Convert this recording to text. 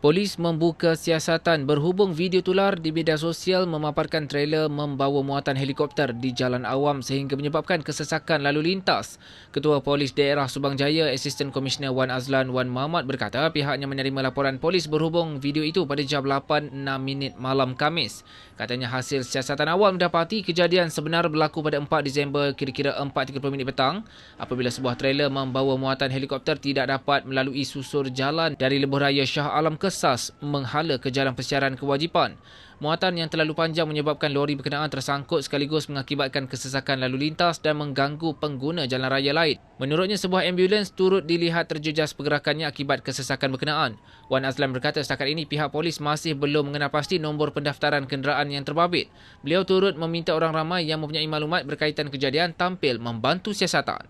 Polis membuka siasatan berhubung video tular di media sosial memaparkan trailer membawa muatan helikopter di jalan awam sehingga menyebabkan kesesakan lalu lintas. Ketua Polis Daerah Subang Jaya, Assistant Commissioner Wan Azlan Wan Muhammad berkata pihaknya menerima laporan polis berhubung video itu pada jam 8.06 minit malam Kamis. Katanya hasil siasatan awam mendapati kejadian sebenar berlaku pada 4 Disember kira-kira 4.30 minit petang apabila sebuah trailer membawa muatan helikopter tidak dapat melalui susur jalan dari lebuh raya Shah Alam ke kesas menghala ke jalan persiaran kewajipan. Muatan yang terlalu panjang menyebabkan lori berkenaan tersangkut sekaligus mengakibatkan kesesakan lalu lintas dan mengganggu pengguna jalan raya lain. Menurutnya, sebuah ambulans turut dilihat terjejas pergerakannya akibat kesesakan berkenaan. Wan Azlan berkata setakat ini pihak polis masih belum mengenal pasti nombor pendaftaran kenderaan yang terbabit. Beliau turut meminta orang ramai yang mempunyai maklumat berkaitan kejadian tampil membantu siasatan.